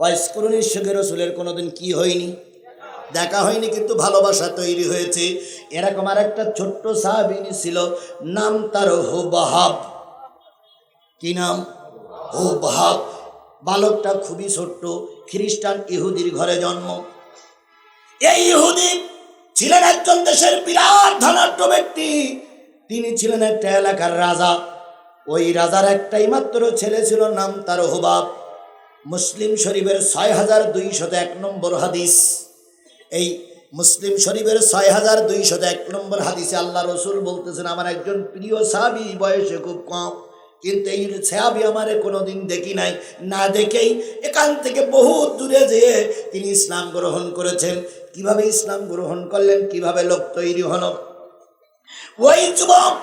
ওয়াইস্করণের সঙ্গে রসুলের কোনোদিন কি হয়নি? দেখা হয়নি, কিন্তু ভালোবাসা তৈরি হয়েছে। এরকম আর একটা ছোট্ট সাহাবিনী ছিল, নাম তার হুবাহাব। কি নাম? হুবাহাব। বালকটা খুবই ছোট্ট, খ্রিস্টান ইহুদির ঘরে জন্ম। এই ইহুদি ছিলেন একজন দেশের বিরাট ধনাঢ্য ব্যক্তি। তিনি ছিলেন একটা এলাকার রাজা। ওই রাজার একটাই মাত্র ছেলে ছিল, নাম তার হুবাব মুসলিম শরীফের ছয় হাজার দুইশত এক নম্বর হাদিস। এই মুসলিম শরীফের ছয় হাজার দুইশত এক নম্বর হাদিসে আল্লাহ রসুল বলতেছেন, আমার একজন প্রিয় সাবি বয়সে খুব কম, কিন্তু এই সাহাবি আমারে কোনোদিন দেখি নাই। না দেখেই এখান থেকে বহু দূরে যেয়ে তিনি ইসলাম গ্রহণ করেছেন। কীভাবে ইসলাম গ্রহণ করলেন? কীভাবে লোক তৈরি হলো? ওই যুবক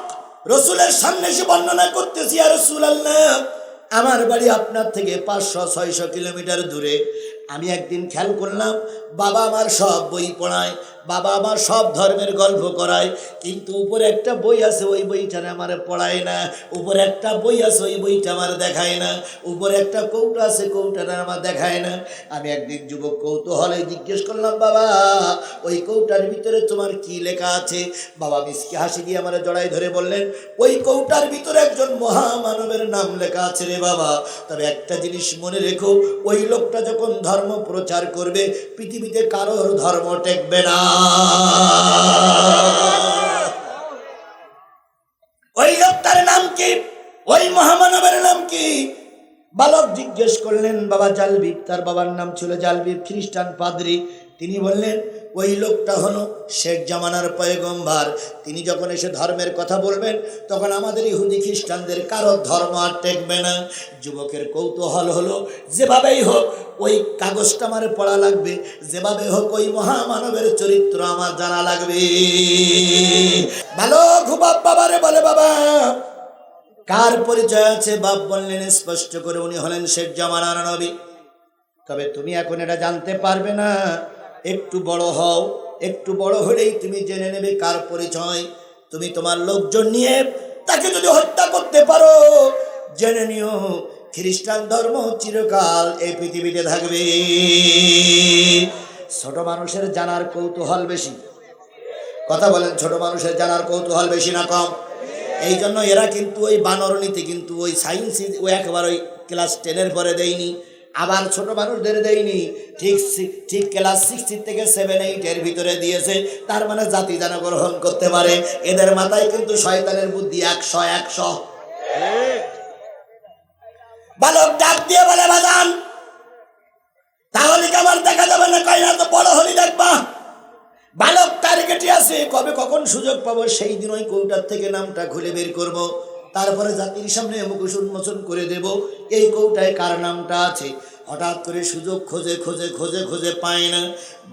রসুলের সামনে সে বর্ণনা করতেছি আর রসুল আল্লাহ আমার বাড়ি আপনার থেকে পাঁচশো ছয়শো কিলোমিটার দূরে। আমি একদিন খেয়াল করলাম, বাবা আমার সব বই পড়ায়, বাবা আমার সব ধর্মের গল্প করায়, কিন্তু উপরে একটা বই আছে, ওই বইটা আমার পড়ায় না, উপরে একটা বই আছে, ওই বইটা আমার দেখায় না, উপরে একটা কৌটা আছে, কৌটাটা আমার দেখায় না। আমি একদিন যুবক কৌতূহলে জিজ্ঞেস করলাম, বাবা, ওই কৌটার ভিতরে তোমার কি লেখা আছে? বাবা মিসকে হাসি দিয়ে আমার জড়াই ধরে বললেন, ওই কৌটার ভিতরে একজন মহামানবের নাম লেখা আছে রে বাবা। তবে একটা জিনিস মনে রেখো, ওই লোকটা যখন ধর্ম প্রচার করবে, পৃথিবীতে কারোর ধর্ম টেকবে না। ওই লোকটার নাম কি? ওই মহামানবের নাম কি? বালক জিজ্ঞেস করলেন, বাবা জালবিব তার বাবার নাম ছিল জালবিব খ্রিস্টান পাদ্রি। তিনি বললেন, ওই লোকটা হলো শেখ জামানার পয়গম্বার। তিনি যখন এসে ধর্মের কথা বলবেন, তখন আমাদের ইহুদি খ্রিস্টানদের কারও ধর্ম আর টেকবে না। যুবকের কৌতূহল হলো, যেভাবেই হোক, ওই কাগজটা আমার পড়া লাগবে। যেভাবে হোক, ওই মহামানবের চরিত্র আমার জানা লাগবে। ভালো খুবাব বাবারে বলে, বাবা, কার পরিচয় আছে? বাপ বললেন, স্পষ্ট করে উনি হলেন শেখ জামানার নবী। তবে তুমি এখন এটা জানতে পারবে না। একটু বড় হও, একটু বড় হলেই তুমি জেনে নেবে কার পরিচয়। তুমি তোমার লোকজন নিয়ে তাকে যদি হত্যা করতে পারো, জেনে নিও খ্রিস্টান ধর্ম চিরকাল এই পৃথিবীতে থাকবে। ছোট মানুষের জানার কৌতূহল বেশি। কথা বলেন, ছোট মানুষের জানার কৌতূহল বেশি না কম? এই জন্য এরা কিন্তু ওই বানরনীতি কিন্তু ওই সায়েন্স ও একবার ওই ক্লাস টেনের পরে দেয়নি। আবার ছোট মানুষদের দেয়নি। ঠিক ঠিক ক্লাস সিক্সটি থেকে সেভেন এইটের ভিতরে দিয়েছে। তার মানে জাতি যেন গ্রহণ করতে পারে। এদের মাথায় কিন্তু শয়তানের বুদ্ধি একশো একশো। বালক ডাক দিয়ে বলে, বাজান, তাহলে কি আমার দেখা যাবে না? কয় না তো বড় হলি দেখবা? বালক টার্গেটে আছে। কবে কখন সুযোগ পাবো, সেই দিন ওই কৌটার থেকে নামটা খুলে বের করব। তারপরে জাতির সামনে মুখোশ উন্মোচন করে দেব। এই কৌটায় কার নামটা আছে? হঠাৎ করে সুযোগ খোঁজে খোঁজে খোঁজে খোঁজে পায় না।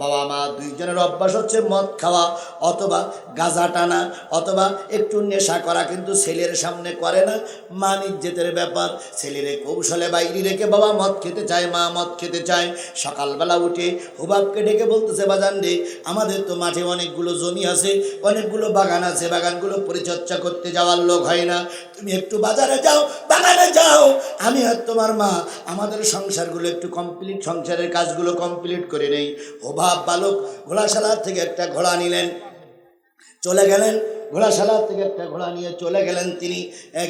বাবা, মা দুইজনের অভ্যাস হচ্ছে মদ খাওয়া অথবা গাঁজা টানা অথবা একটু নেশা করা, কিন্তু ছেলের সামনে করে না। মা নিজ্জেতের ব্যাপার, ছেলেরে কৌশলে বাইরে রেখে বাবা মদ খেতে চায়, মা মদ খেতে চায়। সকালবেলা উঠে হুবাবকে ডেকে বলতেছে, বাজান রে, আমাদের তো মাঠে অনেকগুলো জমি আছে, অনেকগুলো বাগান আছে, বাগানগুলো পরিচর্যা করতে যাওয়ার লোক হয় না। তুমি একটু বাজারে যাও, বাগানে যাও। আমি আর তোমার মা আমাদের সংসারগুলো একটু কমপ্লিট সংসারের কাজগুলো কমপ্লিট করে নেই। অভাব বালক, ঘোড়াশালার থেকে একটা ঘোড়া নিলেন। চলে গেলেন ঘোড়াশালা থেকে একটা ঘোড়া নিয়ে চলে গেলেন তিনি।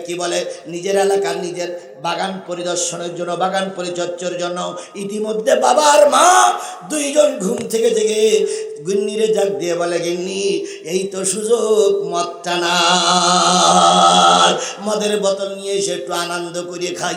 কি বলে, নিজের এলাকার নিজের বাগান পরিদর্শনের জন্য, বাগান পরিচর্যার জন্য। ইতিমধ্যে বাবা আর মা দুইজন ঘুম থেকে থেকে গিন্নিরে জাগ দিয়ে বলে, গিন্নি, এই তো সুযোগ, মদটা না মদের বোতল নিয়ে এসে একটু আনন্দ করে খাই।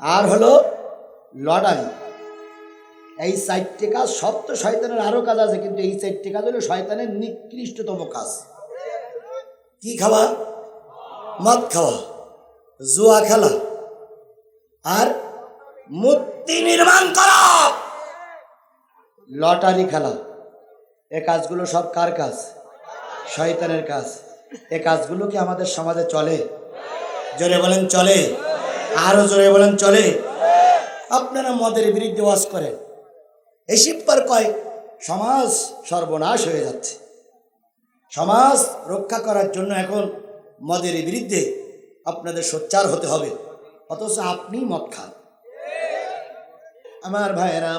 আর হলো লটারি। এই চারটে কাজ সব তো শয়তানের আরও কাজ আছে, কিন্তু এই চারটে কাজ হলো শয়তানের নিকৃষ্টতম কাজ। কি খাওয়া মদ খাওয়া জুয়া খেলা, আর মূর্তি নির্মাণ করা। লটারি খেলা, এ কাজগুলো সব কার কাজ? শয়তানের কাজ। এ কাজগুলো কি আমাদের সমাজে চলে? জোরে বলেন, চলে। আরও জোরে বলেন, চলে। আপনারা মদের বিরুদ্ধে ওয়াজ করেন। এই শিবপার কয়, সমাজ সর্বনাশ হয়ে যাচ্ছে। সমাজ রক্ষা করার জন্য এখন মদের বিরুদ্ধে আপনাদের সোচ্চার হতে হবে। অথচ আপনি মদ খান। আমার ভাইয়েরা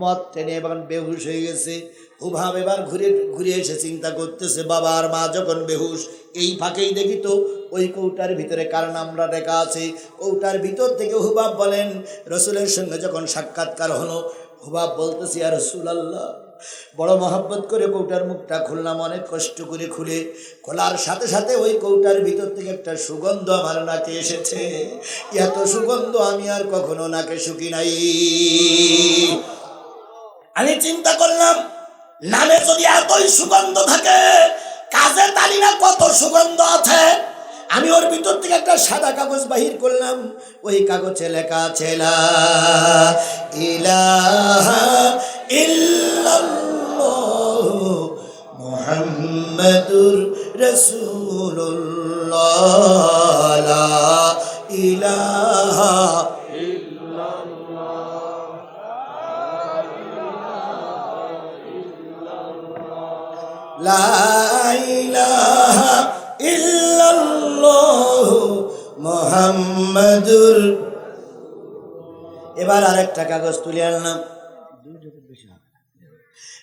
মদ টেনে এবার বেহুশ হয়ে গেছে। হুভাব এবার ঘুরে ঘুরে এসে চিন্তা করতেছে, বাবা আর মা যখন বেহুশ, এই ফাঁকেই দেখি তো ওই কৌটার ভিতরে কার নামটা লেখা আছে? কৌটার ভিতর থেকে হুবাব বলেন, রসুলের সঙ্গে যখন সাক্ষাৎকার হলো হুবাব বলতেছি আর রসুল আল্লাহ বড় মহব্বত করে কৌটার মুখটা খুললাম, অনেক কষ্ট করে খুলে। খোলার সাথে সাথে ওই কৌটার ভিতর থেকে একটা সুগন্ধ আমার নাকে এসেছে। এত সুগন্ধ আমি আর কখনো নাকে শুকি নাই। আমি চিন্তা করলাম, নামে যদি এতই সুগন্ধ থাকে, কাজে তালি না কত সুগন্ধ আছে? আমি ওর ভিতর থেকে একটা সাদা কাগজ বাহির করলাম। ওই কাগজে লেখা ছেলা ইলাহা মুহাম্মাদুর লা ইলাহা মুহাম্মাদুর। এবার আরেকটা কাগজ তুলে আনলাম।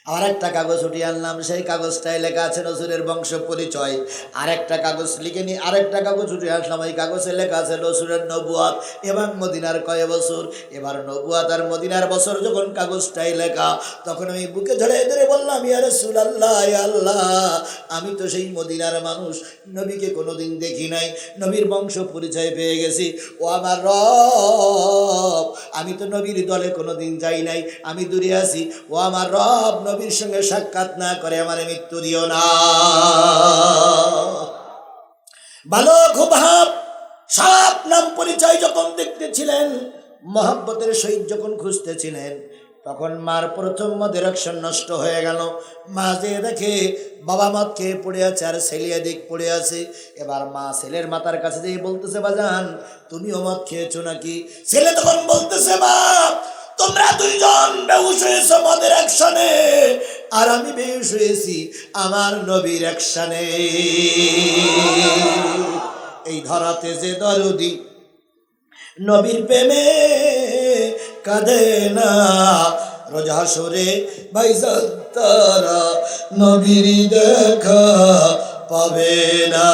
আর একটা কাগজ উঠিয়ে আনলাম, সেই কাগজটায় লেখা আছে নজরুলের বংশ পরিচয়। আরেকটা কাগজ লিখে নি আরেকটা কাগজ উঠিয়ে আসলাম ওই কাগজে লেখা আছে নজরুলের নবুয়াত। এবং মদিনার কয় বছর? এবার নবুয়াত আর মদিনার বছর যখন কাগজটাই লেখা, তখন আমি বুকে ধরে ধরে বললাম, ইয়া রসুল আল্লাহ আল্লাহ, আমি তো সেই মদিনার মানুষ, নবীকে কোনোদিন দেখি নাই, নবীর বংশ পরিচয় পেয়ে গেছি। ও আমার রব, আমি তো নবীর দলে কোনোদিন যাই নাই, আমি দূরে আছি। ও আমার রব নবীর সঙ্গে সাক্ষাৎ না করে আমার মৃত্যু দিও না। বালক ভাব, সাপ নাম পরিচয় যখন দেখতেছিলেন, মহাব্বতের সহিত যখন খুঁজতেছিলেন, তখন মার প্রথম মদের নষ্ট হয়ে গেল। মা যে দেখে বাবা মদ খেয়ে পড়ে আছে আর ছেলে দিক পড়ে আছে, এবার মা ছেলের মাথার কাছে যেয়ে বলতেছে, বাজান, তুমিও মদ খেয়েছো নাকি? ছেলে তখন বলতেছে, বাপ তোমরা দুইজন বেহুশ হয়েছ মদের অ্যাকশনে আর আমি বেহুশ হয়েছি আমার নবীর অ্যাকশনে এই ধরাতে যে দরদি নবীর প্রেমে কাঁদে না, রোজা সরে ভাইজান তারা নবীর দেখা পাবে না।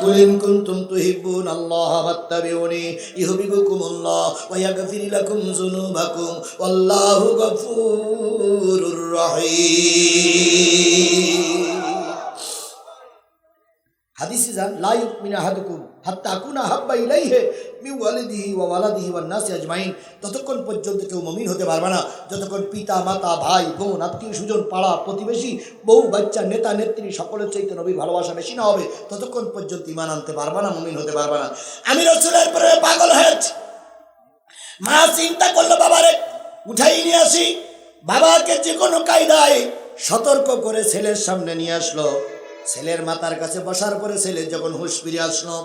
কুলিন কুনতুম তুহিব্বুন আল্লাহ ফাত্তাবিউনি ইউহিব্বুকুমুল্লাহ ওয়া ইয়াগফির লাকুম যুনুবাকুম ওয়াল্লাহু গফুরুর রহিম। হাদিসে যান লা ইউমিনু আহাদুকুম। হাত্তা আকুনা হাব্বা ইলাইহি মি ওয়ালিদিহি ওয়া ওয়ালাদিহি ওয়ান নাসি আজমাইন। ততক্ষণ পর্যন্ত কেউ মুমিন হতে পারবে না। যতক্ষণ পিতা, মাতা, ভাই, বোন, আত্মীয় সুজন পাড়া, প্রতিবেশী, বউ, বাচ্চা, নেতা, নেত্রী, সকলের চাইতে নবীর ভালোবাসা বেশি না হবে। ততক্ষণ পর্যন্ত ইমান আনতে পারবে না, মুমিন হতে পারবে না। আমি রসুলের পরে পাগল হয়েছি। মা চিন্তা করল, বাবারে, উঠাই নিয়ে আসি। বাবাকে যে কোনো কায়দায় সতর্ক করে ছেলের সামনে নিয়ে আসলো। ছেলের মাতার কাছে বসার পরে ছেলে যখন হুঁশ ফিরে আসলো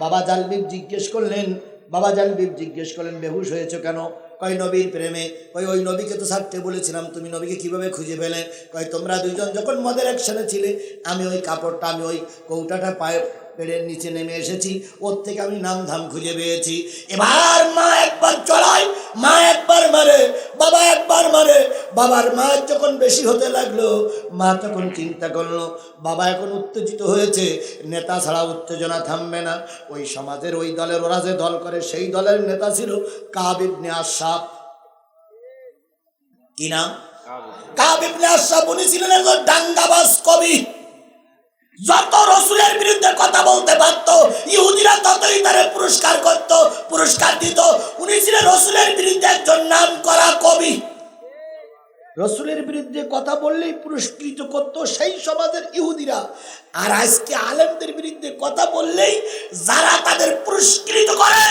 বাবা জালবিব জিজ্ঞেস করলেন, বাবা জালবিব জিজ্ঞেস করলেন, বেহুশ হয়েছে কেন? কয়, নবীর প্রেমে। কয়, ওই নবীকে তো ছাড়তে বলেছিলাম, তুমি নবীকে কীভাবে খুঁজে পেলে? কয়, তোমরা দুইজন যখন মদের একসাথে ছিলে, আমি ওই কাপড়টা, আমি ওই কৌটাটা পায়ে পেড়ের নিচে নেমে এসেছি। ওর থেকে আমি নাম ধাম খুঁজে পেয়েছি। এবার মা একবার চড়ায় মা একবার মারে, বাবা একবার মারে। বাবার মায়ের যখন বেশি হতে লাগল, মা তখন চিন্তা করল, বাবা এখন উত্তেজিত হয়েছে, নেতা ছাড়া উত্তেজনা থামবে না। ওই সমাজের ওই দলের, ওরা যে দল করে, সেই দলের নেতা ছিল কাবিবনে আশাপ কি নাম? কাবিবনে আশাপ উনি ছিলেন একজন ডাঙ্গাবাজ কবি। যত রসুলের বিরুদ্ধে কথা বলতে পারত, ইহুদিরা ততই তারে পুরস্কার করত, পুরস্কার দিত। উনি ছিলেন রসুলের বিরুদ্ধে একজন নাম করা কবি। রসুলের বিরুদ্ধে কথা বললেই পুরস্কৃত করতো সেই সমাজের ইহুদিরা। আর আজকে আলেমদের বিরুদ্ধে কথা বললেই যারা তাদের পুরস্কৃত করে,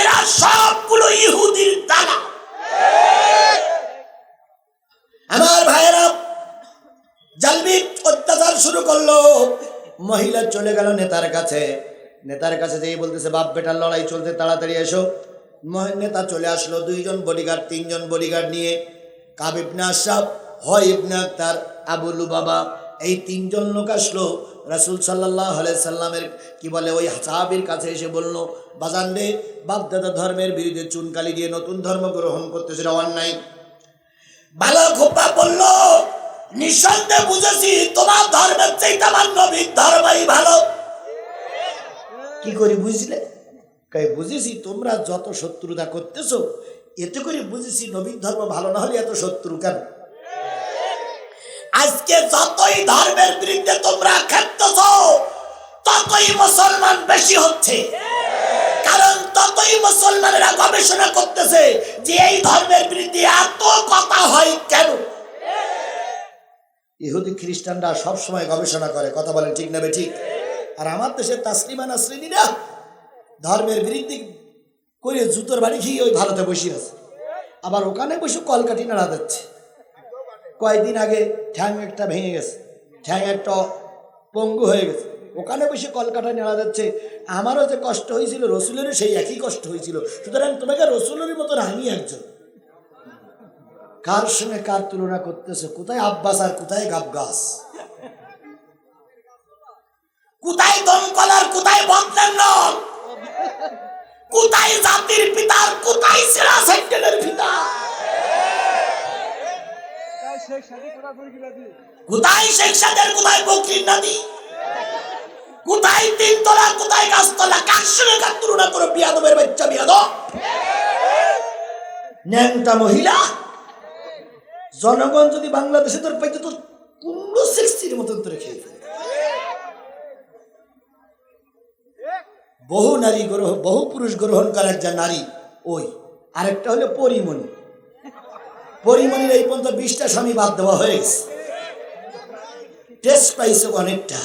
এরা সবগুলো ইহুদির দালা আমার ভাইয়েরা জালবি অত্যাচার শুরু করল। মহিলা চলে গেল নেতার কাছে। নেতার কাছে যেই বলতেছে, বাপ, বেটার লড়াই চলতে তাড়াতাড়ি এসো। নেতা চলে আসলো, দুইজন বডিগার্ড তিনজন বডিগার্ড নিয়ে। কাব ইবনে আশরাফ, হয় ইবনে আক্তার আবুলু বাবা এই তিনজন লোক আসলো। রাসুল সাল্লাহ সাল্লামের কি বলে, ওই সাহাবির কাছে এসে বলল, বাজান রে, বাপদাদা ধর্মের বিরুদ্ধে চুনকালি দিয়ে নতুন ধর্ম গ্রহণ করতে সেটা অন্যায় ভালো খোপা বলল, নিঃসন্দেহে বুঝেছি, তোমার ধর্মের চাইতে আমার নবীর ধর্মই ভালো। কি করে বুঝলে? কাই বুঝেছি, তোমরা যত শত্রুতা করতেছো এতে করে বুঝেছি নবীর ধর্ম ভালো না হলে এত শত্রু কেন? আজকে যতই ধর্মের বিরুদ্ধে তোমরা খেলতেছ ততই মুসলমান বেশি হচ্ছে। কারণ ততই মুসলমানেরা গবেষণা করতেছে যে এই ধর্মের বিরুদ্ধে এত কথা হয় কেন? ইহুদি খ্রিস্টানরা সবসময় গবেষণা করে, কথা বলেন ঠিক না বে ঠিক? আর আমার দেশের তাসলিমা নাসরিনীরা ধর্মের বিরুদ্ধে করে জুতোর বাড়ি খেয়ে ওই ভারতে বসে আছে। আবার ওখানে বসে কলকাটি নাড়া যাচ্ছে কয়েকদিন আগে ঠ্যাং একটা ভেঙে গেছে। ঠ্যাং একটা পঙ্গু হয়ে গেছে। ওখানে বসে কলকাতা নেওয়া যাচ্ছে আমারও যে কষ্ট হয়েছিল, রসুলেরও সেই একই কষ্ট হয়েছিল। সুতরাং তোমাকে রসুলের মতন আমি একজন। কার সঙ্গে কার তুলনা করতেছে? কোথায় আব্বাস আর কোথায় গাবগাস? কোথায় দমকল আর কোথায় বদলেন কোথায় জাতির পিতার কোথায় সেরা সেন্টেলের পিতা? কোথায় শেখ সাদের কোথায় বকরির নদী কোথায় তিনতলা কোথায় গাছতলা কার সঙ্গে কার তুলনা করো বিয়াদবের বাচ্চা বিয়াদব? ন্যাংটা মহিলা? জনগণ যদি বাংলাদেশে তোর পাইতে তোর কুমড়ো সিক্সটির মতন তোরে খেয়ে বহু নারী গ্রহণ বহু পুরুষ গ্রহণ করে একজন নারী, ওই। আরেকটা হলো পরিমণি। পরিমণির এই পর্যন্ত বিশটা স্বামী বাদ দেওয়া হয়ে গেছে। টেস্ট পাইছে অনেকটা।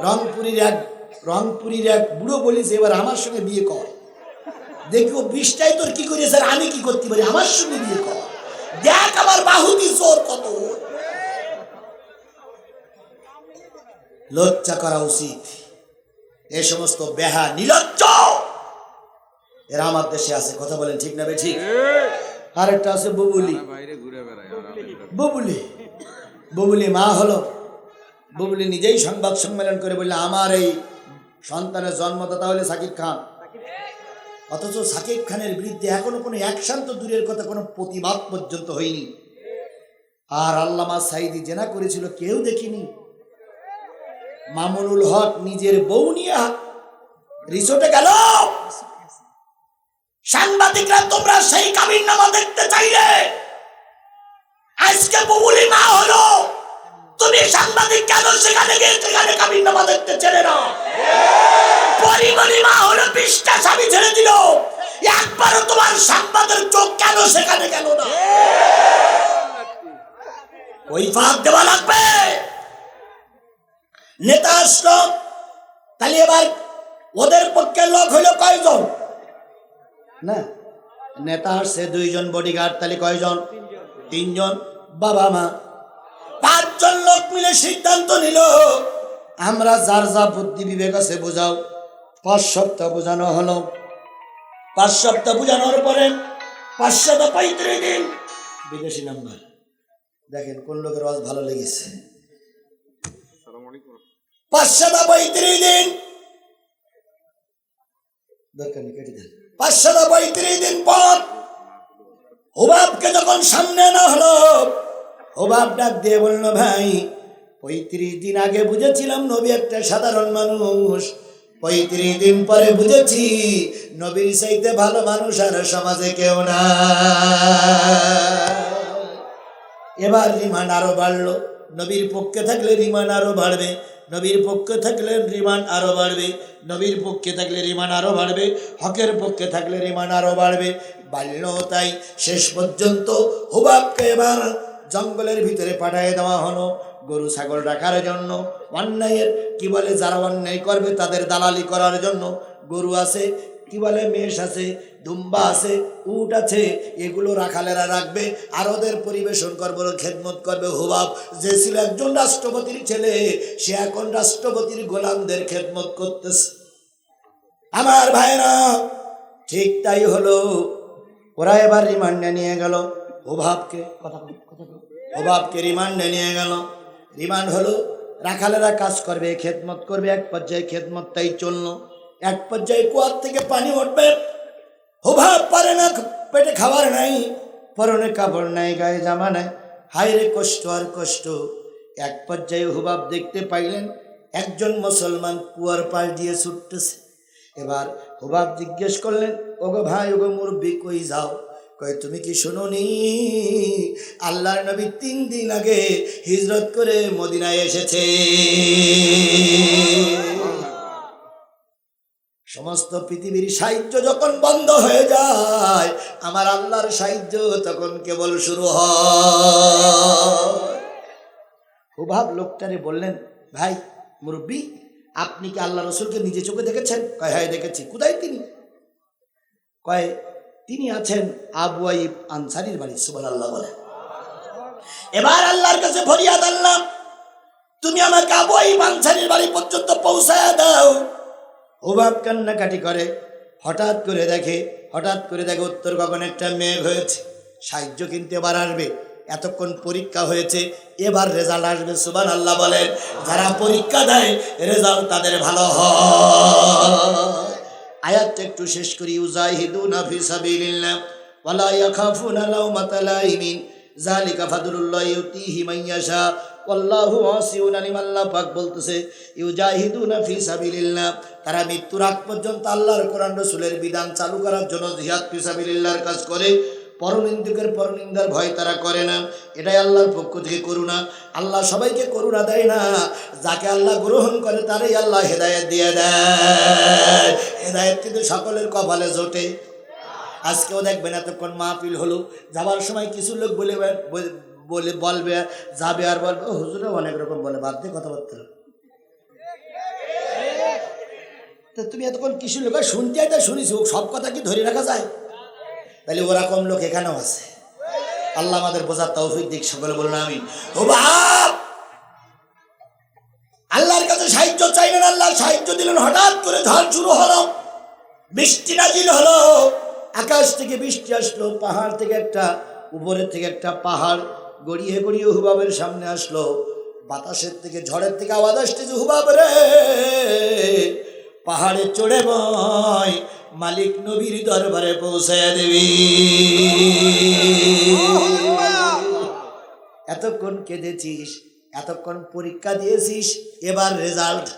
রংপুরীর এক রংপুরীর এক বুড়ো বলিস এবার আমার সঙ্গে বিয়ে কর। দেখি ও বিশটাই তোর কি করি স্যার আমি কি করতে পারি? আমার সঙ্গে বিয়ে কর। দেখ আমার বাহুতি জোর কত। লজ্জা করা উচিত। এ সমস্ত বেহা নিলজ্জ! এরা আমার দেশে আছে কথা বলেন ঠিক না ঠিক? আরেকটা আছে বুবুলি। বুবুলি। বুবুলি মা হলো। বুবুলি নিজেই সংবাদ সম্মেলন করে বললে আমার এই সন্তানের জন্মদাতা হলে সাকিব খান। অথচ সাকিব খানের বিরুদ্ধে এখনও কোনো অ্যাকশন তো দূরের কথা কোনো প্রতিবাদ পর্যন্ত হয়নি। আর আল্লামা সাইদি জেনা করেছিল কেউ দেখিনি। মামুনুল হক নিজের বউ নিয়ে গেল। সাংবাদিকরা তোমরা সেই কাবির নামা দেখতে চাইলে। আজকে বুবুলি মা হলো। তুমি সাংবাদিক কেন সেখানে গিয়ে সেখানে কাবির নামা দেখতে ছেড়ে না? পরিমণি মা হলো বিশটা স্বামী ছেড়ে দিল। একবারও তোমার সাংবাদের চোখ কেন সেখানে গেল না? ওই ফাঁক দেওয়া লাগবে। নেতা আসলো। তাহলে এবার ওদের পক্ষে লোক হইল কয়জন? না নেতা আসছে দুইজন বডিগার্ড তাহলে কয়জন? তিনজন। বাবা মা। পাঁচজন লোক মিলে সিদ্ধান্ত নিল। আমরা যার যা বুদ্ধি বিবেক আছে বোঝাও। পাঁচ সপ্তাহ বোঝানো হলো। পাঁচ সপ্তাহ বোঝানোর পরে পাঁচশত পঁয়ত্রিশ দিন। বিদেশি নাম্বার। দেখেন কোন লোকের আওয়াজ ভালো লেগেছে। পাঁচশত পঁয়ত্রিশ দিন। দরকার নেই কেটে দেন। পাঁচশত পঁয়ত্রিশ দিন পর হুবাবকে যখন সামনে আনা হলো হুবাব ডাক দিয়ে বলল ভাই পঁয়ত্রিশ দিন আগে বুঝেছিলাম নবী একটা সাধারণ মানুষ। পঁয়ত্রিশ দিন পরে বুঝেছি নবীর চাইতে ভালো মানুষ আর সমাজে কেউ না। এবার রিমান্ড আরও বাড়লো। নবীর পক্ষে থাকলে রিমান্ড আরও বাড়বে। নবীর পক্ষে থাকলে রিমান আরও বাড়বে, নবীর পক্ষে থাকলে রিমান আরও বাড়বে, হকের পক্ষে থাকলে রিমান আরও বাড়বে। বাল্য তাই শেষ পর্যন্ত হুবাবকে এবার জঙ্গলের ভিতরে পাঠিয়ে দেওয়া হলো গরু ছাগল রাখার জন্য। অন্যায়ের, কি বলে, যারা অন্যায় করবে তাদের দালালি করার জন্য গরু আছে কি বলে মেষ আছে, দুম্বা আছে, উট আছে, এগুলো রাখালেরা রাখবে, আর ওদের পরিবেশন করবে খেদমত করবে, হুবাব। যে ছিল একজন রাষ্ট্রপতির ছেলে, সে এখন রাষ্ট্রপতির গোলামদের খেদমত করতেছে। আমার ভাইরা ঠিক তাই হলো। ওরা এবার রিমান্ডে নিয়ে গেল। ওভাবকে কথা ওভাবকে রিমান্ডে নিয়ে গেল। রিমান্ড হলো, রাখালেরা কাজ করবে, খেদমত করবে, এক পর্যায়ে খেদমত তাই চলল। এক পর্যায়ে কুয়ার থেকে পানি উঠবে। ওভাব পারে না, পেটে খাবার নাই, পরনে কাপড় নাই, গায়ে জামা নাই। হায়রে কষ্ট আর কষ্ট। এক পর্যায়ে হুবাব দেখতে পাইলেন, একজন মুসলমান কুয়ার পাশ দিয়ে ছুটতেছে। এবার হুবাব জিজ্ঞেস করলেন, ওগো ভাই, ওগো মুরব্বী, কই যাও? কয়, তুমি কি শুনোনি? আল্লাহর নবী তিন দিন আগে হিজরত করে মদিনায় এসেছে। সমস্ত পৃথিবীর সাহায্য যখন বন্ধ হয়ে যায়, আমার আল্লাহর সাহায্য তখন কেবল শুরু হুবাব লোকটারে বললেন, ভাই, মুরব্বী, আপনি কি আল্লাহ রসুলকে নিজে চোখে দেখেছেন? কয় হ্যাঁ দেখেছি। কোথায় তিনি? কয়, তিনি আছেন আবু আইব আনসারির বাড়ি। সুবান আল্লাহ বলে। এবার আল্লাহর কাছে ফরিয়াদ আল্লাহ তুমি আমাকে আবু আইব আনসারির বাড়ি পর্যন্ত পৌঁছায় দাও। হুবাব কান্নাকাটি করে। হঠাৎ করে দেখে, হঠাৎ করে দেখে উত্তর গগনে একটা মেঘ হয়েছে। সাহায্য কিন্তু এবার আসবে। এতক্ষণ পরীক্ষা হয়েছে, এবার রেজাল্ট আসবে সুবান আল্লাহ বলেন। যারা পরীক্ষা দেয়, রেজাল্ট তাদের ভালো হয়। আয়াতটা একটু শেষ করি। উজাহিদুনা ফি সাবিলিল্লাহ, ওয়ালা ইয়াখাফুনা লাউমাতা লাইমিন যালিকা ফাদলুল্লাহ ইউতিহি মান ওয়াল্লাহু ওয়াসিউন আলিম আল্লাহ পাক বলতেছে, ইউজাহিদুনা ফি সাবিলিল্লাহ। তারা মৃত্যুর আগ পর্যন্ত আল্লাহর কোরআন রাসূলের বিধান চালু করার জন্য জিহাদ ফি সাবিলিল্লাহর কাজ করে। পরনিন্দুকের পরনিন্দার ভয় তারা করে না। এটাই আল্লাহর পক্ষ থেকে করুণা। আল্লাহ সবাইকে করুণা দেয় না। যাকে আল্লাহ গ্রহণ করে, তারই আল্লাহ হেদায়েত দিয়ে দেয়। হেদায়েত কিন্তু সকলের কপালে জোটে। আজকেও দেখবেন এতক্ষণ মাহফিল হলো। যাবার সময় কিছু লোক বলে বলে, বলবে, যাবে আর বলবে। হুজুরে অনেক রকম বলে, বাদ দিয়ে কথাবার্তা তো তুমি এতক্ষণ কিছু লোক? শুনতে তা শুনিস সব কথা কি ধরে রাখা যায়? তাহলে ওরকম লোক এখানেও আছে। আল্লাহ আমাদের বোঝার তৌফিক দিক, সকলে বলুন আমি ও আল্লাহর কাছে সাহায্য চাইলেন আল্লাহ সাহায্য দিলেন, হঠাৎ করে ঝড় শুরু হলো, বৃষ্টি নাজিল হলো। আকাশ থেকে বৃষ্টি আসলো, পাহাড় থেকে একটা, উপরের থেকে একটা পাহাড় গড়িয়ে গড়িয়ে হুবাবের সামনে আসলো। বাতাসের থেকে, ঝড়ের থেকে আওয়াজ আসতেছে, হুবাব রে! পাহাড়ে চড়ে বয়, মালিক নবীর দরবারে পৌঁছায় দেবি। এতক্ষণ কেঁদেছিস, এতক্ষণ পরীক্ষা দিয়েছিস, এবার রেজাল্ট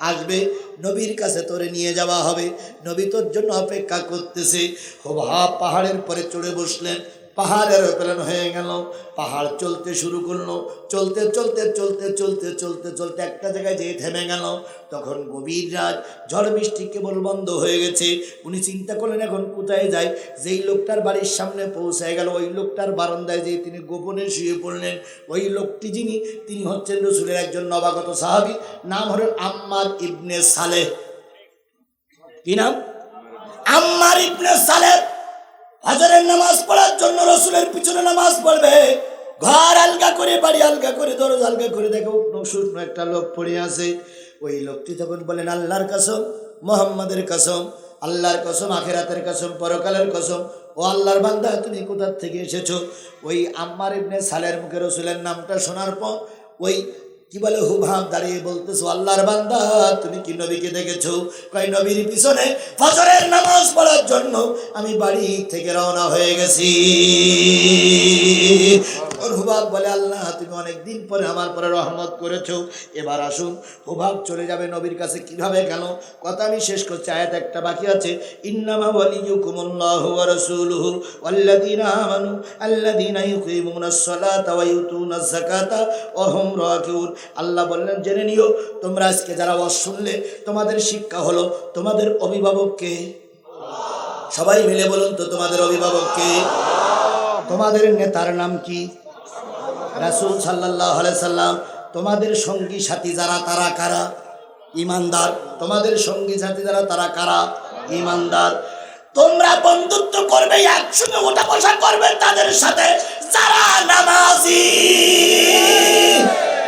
আসবে। নবীর কাছে তোরে নিয়ে যাওয়া হবে। নবী তোর জন্য অপেক্ষা করতেছে। হোভা পাহাড়ের পরে চড়ে বসলেন। পাহাড়ের প্লেন হয়ে গেল। পাহাড় চলতে শুরু করল। চলতে চলতে চলতে চলতে চলতে চলতে একটা জায়গায় যেয়ে থেমে গেল। তখন গভীর রাত, ঝড় বৃষ্টি কেবল বন্ধ হয়ে গেছে। উনি চিন্তা করলেন, এখন কোথায় যায়? যেই লোকটার বাড়ির সামনে পৌঁছায় গেল, ওই লোকটার বারান্দায় যেয়ে তিনি গোপনে শুয়ে পড়লেন। ওই লোকটি যিনি, তিনি হচ্ছেন রসুলের একজন নবাগত সাহাবি, নাম হলেন আম্মার ইবনে সালেহ। কি নাম? আম্মার ইবনে সালেহ। হাজারের নামাজ পড়ার জন্য রসুলের পিছনে নামাজ পড়বে। ঘর আলগা করে, বাড়ি আলগা করে, দরজ আলগা করে দেখো শুকনো একটা লোক পড়ে আছে। ওই লোকটি তখন বলেন, আল্লাহর কসম, মোহাম্মদের কসম, আল্লাহর কসম, আখেরাতের কসম, পরকালের কসম। ও আল্লাহর বান্দা, তুমি কোথার থেকে এসেছ? ওই আম্মার ইবনে সালের মুখে রসুলের নামটা শোনার পর ওই কি বলে হুভাব দাঁড়িয়ে বলতেছো, আল্লাহর বান্দা, তুমি কি নবীকে দেখেছ? কয়, নবীর পিছনে ফজরের নামাজ পড়ার জন্য আমি বাড়ি থেকে রওনা হয়ে গেছি। হুবাব বলে, আল্লাহ, তুমি অনেক দিন পরে আমার পরে রহমত করেছ। এবার আসুন, হুবাব চলে যাবে নবীর কাছে। কীভাবে গেল? কথা আমি শেষ করছি, আয়াত একটা বাকি আছে। ইন্নামা ওয়ালিয়ুকুমুল্লাহু ওয়া রাসূলুহু ওয়াল্লাযীনা আমানু, আল্লাযীনা ইউকিমুনাস সালাতা ওয়া ইউতুনাজ যাকাতা ওয়া হুম রাকিউন। আল্লাহ বললেন, জেনে নিও, তোমরা আজকে যারা ওয়াজ শুনলে, তোমাদের শিক্ষা হলো, তোমাদের অভিভাবককে সবাই মিলে বলুন তো, তোমাদের অভিভাবককে তোমাদের নেতার নাম কি? রাসুল সাল্লাহ সাল্লাম, তোমাদের সঙ্গী সাথী যারা, তারা কারা? ইমানদার। তোমাদের সঙ্গী সাথী যারা, তারা কারা? ইমানদার। তোমরা বন্ধুত্ব করবে, একসঙ্গে ওঠা বসা করবে তাদের সাথে। যারা নামাজি।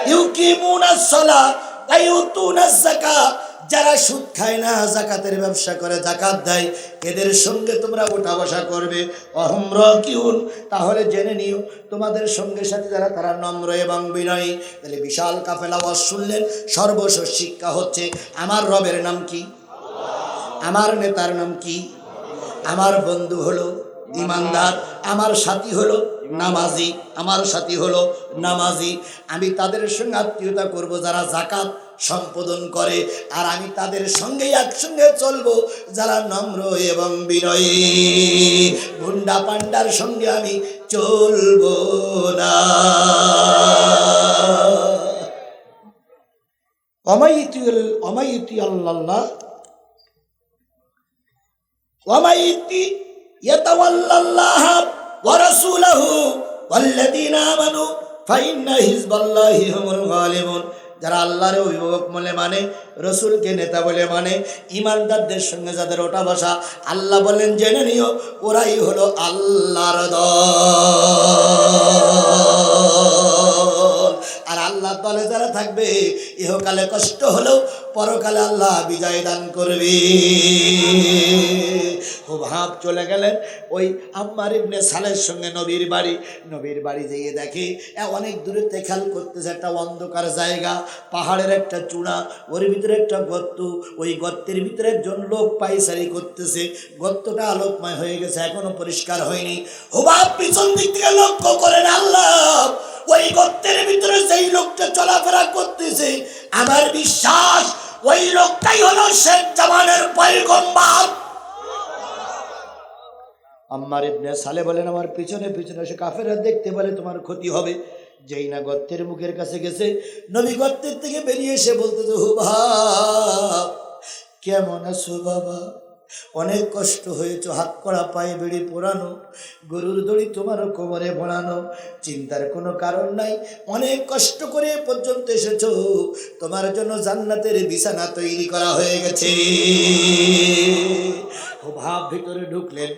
ইউকিমুনাস সালাহ ওয়া ইউতুনাজ যাকাত। যারা সুদ খায় না, জাকাতের ব্যবসা করে, জাকাত দেয়, এদের সঙ্গে তোমরা ওঠা বসা করবে। অহম্র কিউন তাহলে জেনে নিও, তোমাদের সঙ্গে সাথে যারা, তারা নম্র এবং বিনয়ী। তাহলে বিশাল কাফেলা ওয়াজ শুনলেন, সর্বশেষ শিক্ষা হচ্ছে, আমার রবের নাম কি? আমার নেতার নাম কি? আমার বন্ধু হলো ইমানদার, আমার সাথী হলো নামাজি, আমার সাথী হলো নামাজি। আমি তাদের সঙ্গে আত্মীয়তা করব, যারা জাকাত সম্পাদন করে আর আমি তাদের সঙ্গে একসঙ্গে চলবো যারা নম্র এবং বিনয়ী গুন্ডা পান্ডার সঙ্গে আমি চলবো না অমাইতি অমাইতি আল্লাহ ومن يتولى الله ورسوله والذين آمنوا فإن حزب الله هم الغالبون যারা আল্লাহর অভিভাবক বলে মানে রসুলকে নেতা বলে মানে ইমানদারদের সঙ্গে যাদের ওটা বসা, আল্লাহ বলেন, জেনে নিও, ওরাই হলো আল্লাহর দল। আর আল্লাহ দলে যারা থাকবে, ইহকালে কষ্ট হলেও পরকালে আল্লাহ বিজয় দান করবে। খুব চলে গেলেন ওই আম্মার ইবনে সালের সঙ্গে নবীর বাড়ি। নবীর বাড়ি যেয়ে দেখে অনেক দূরে খেয়াল করতেছে একটা অন্ধকার জায়গা, পাহাড়ের একটা চূড়া, ওর ভিতরে একটা গর্ত, ওই গর্তের ভিতরে একজন লোক পাইসারি করতেছে। গর্তটা আলোকময় হয়ে গেছে, এখনও পরিষ্কার হয়নি। হুবাব পিছন দিক থেকে লক্ষ্য করেন আল্লাহ, ওই গর্তের ভিতরে যেই লোকটা চলাফেরা করতেছে, আমার বিশ্বাস ওই লোকটাই হলো শেখ জামানের পয়গম্বর। আম্মার ইবনে সালে বলেন, আমার পিছনে পিছনে সে কাফেরা দেখতে বলে তোমার ক্ষতি হবে। যেই না গর্তের মুখের কাছে গেছে, নবী গর্তের থেকে বেরিয়ে এসে বলতেছে হু ভাব কেমন আছো বাবা? অনেক কষ্ট হয়েছে, হাত করা পায়ে বেড়ে পোড়ানো, গরুর দড়ি তোমার কোমরে ভোড়ানো চিন্তার কোনো কারণ নাই, অনেক কষ্ট করে পর্যন্ত এসেছ, তোমার জন্য জান্নাতের বিছানা তৈরি করা হয়ে গেছে। ভিতরে ঢুকলেন।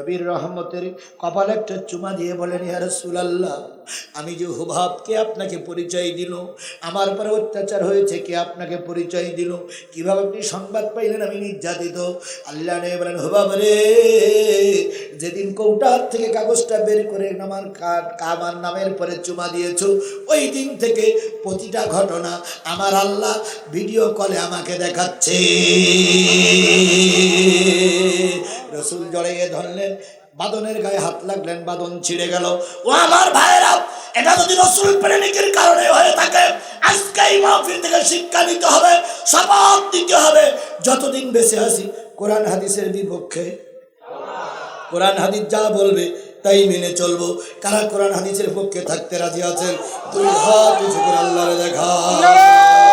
নবীর রহমতের কপাল একটা চুমা দিয়ে বলেন ইয়া রাসূলুল্লাহ, আমি যে হুভাবকে আপনাকে পরিচয় দিল? আমার পরে অত্যাচার হয়েছে, কে আপনাকে পরিচয় দিল? কীভাবে আপনি সংবাদ পাইলেন আমি নির্যাতিত? আল্লাহ নে বলেন হুবাব রে, যেদিন কৌটার থেকে কাগজটা বের করে আমার কা- আমার নামের পরে চুমা দিয়েছ, ওই দিন থেকে প্রতিটা ঘটনা আমার আল্লাহ ভিডিও কলে আমাকে দেখাচ্ছে। রসুল জড়িয়ে ধরলেন, বাদনের গায়ে হাত লাগলেন, বাদন ছিঁড়ে গেল। ও আমার ভাইয়েরা, এটা যদি রসুল প্রেমিকের কারণে হয়ে থাকে আজকে এই মাহফিল থেকে শিক্ষা নিতে হবে, শপথ দিতে হবে। যতদিন বেঁচে আছি, কোরআন হাদিসের বিপক্ষে। কোরআন হাদিস যা বলবে তাই মেনে চলবো। কারা কোরআন হাদিসের পক্ষে থাকতে রাজি আছেন? তুই হাত আল্লাহরে দেখা